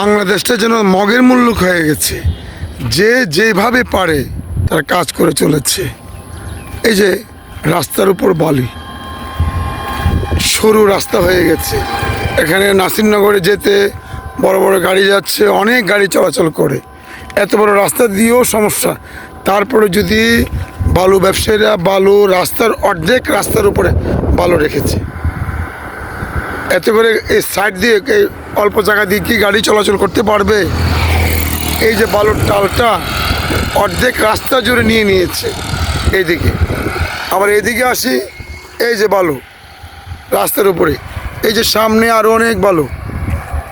বাংলাদেশটা যেন মগের মুল্লুক হয়ে গেছে। যে যেভাবে পারে তার কাজ করে চলেছে। এই যে রাস্তার উপর বালি। সরু রাস্তা হয়ে গেছে। এখানে নাসিরনগরে যেতে বড় বড় গাড়ি যাচ্ছে, অনেক গাড়ি চলাচল করে। এত বড় রাস্তা দিয়েও সমস্যা। তারপরে যদি বালু ব্যবসায়ীরা বালু রাস্তার অর্ধেক রাস্তার উপরে বালু রেখেছে। এত করে এই সাইড দিয়ে অল্প জায়গা দিয়ে কি গাড়ি চলাচল করতে পারবে? এই যে বালুর টালটা অর্ধেক রাস্তা জুড়ে নিয়ে নিয়েছে। এইদিকে। আবার এদিকে আসি, এই যে বালু রাস্তার উপরে। এই যে সামনে আরও অনেক বালু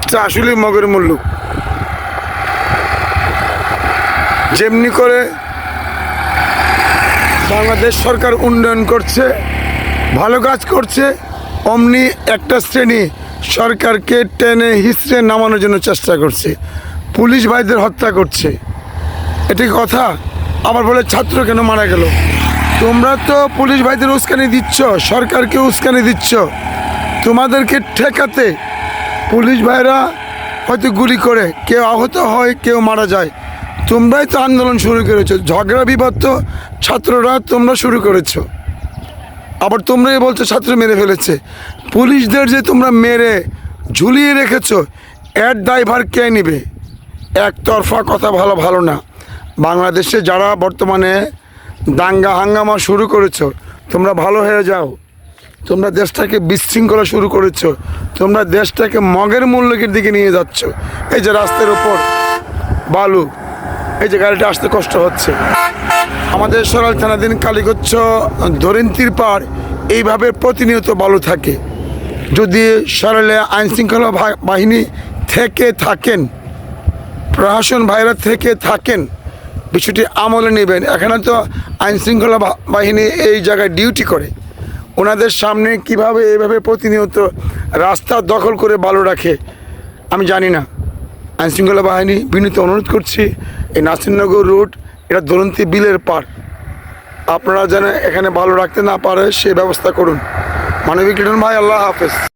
এটা আসলে মগের মূল্য। যেমনি করে বাংলাদেশ সরকার উন্নয়ন করছে, ভালো কাজ করছে, অমনি একটা শ্রেণি সরকারকে টেনে হিসড়ে নামানোর জন্য চেষ্টা করছে। পুলিশ ভাইদের হত্যা করছে। এটি কথা? আবার বলে ছাত্র কেন মারা গেল? তোমরা তো পুলিশ ভাইদের উস্কানি দিচ্ছ, সরকারকে উস্কানি দিচ্ছ। তোমাদেরকে ঠেকাতে পুলিশ ভাইরা হয়তো গুলি করে, কেউ আহত হয়, কেউ মারা যায়। তোমরাই তো আন্দোলন শুরু করেছ। ঝগড়া বিবাদ তো ছাত্ররা তোমরা শুরু করেছ। আবার তোমরাই বলছো ছাত্র মেরে ফেলেছে। পুলিশদের যে তোমরা মেরে ঝুলিয়ে রেখেছো, এর দায়ভার কে নিবে? একতরফা কথা ভালো ভালো না। বাংলাদেশে যারা বর্তমানে দাঙ্গা হাঙ্গামা শুরু করেছ, তোমরা ভালো হয়ে যাও। তোমরা দেশটাকে বিশৃঙ্খলা শুরু করেছ, তোমরা দেশটাকে মগের মূল্যকের দিকে নিয়ে যাচ্ছ। এই যে রাস্তার উপর, বালু, এই যে গাড়িটা আসতে কষ্ট হচ্ছে। আমাদের সরাল থানাধীন কালীগচ্ছ ধরিন্তির পার এইভাবে প্রতিনিয়ত বালু থাকে। যদি সরালে আইনশৃঙ্খলা বাহিনী থেকে থাকেন, প্রশাসন ভাইরা থেকে থাকেন, বিষয়টি আমলে নেবেন। এখানে তো আইনশৃঙ্খলা বাহিনী এই জায়গায় ডিউটি করে। ওনাদের সামনে কীভাবে এইভাবে প্রতিনিয়ত রাস্তা দখল করে বালু রাখে, আমি জানি না। আইনশৃঙ্খলা বাহিনী বিনীত অনুরোধ করছি, এই নাসিরনগর রুট এটা দুরন্তি বিলের পার আপনারা যেন এখানে ভালো রাখতে না পারে, সে ব্যবস্থা করুন। মানবিক ভাই, আল্লাহ হাফেজ।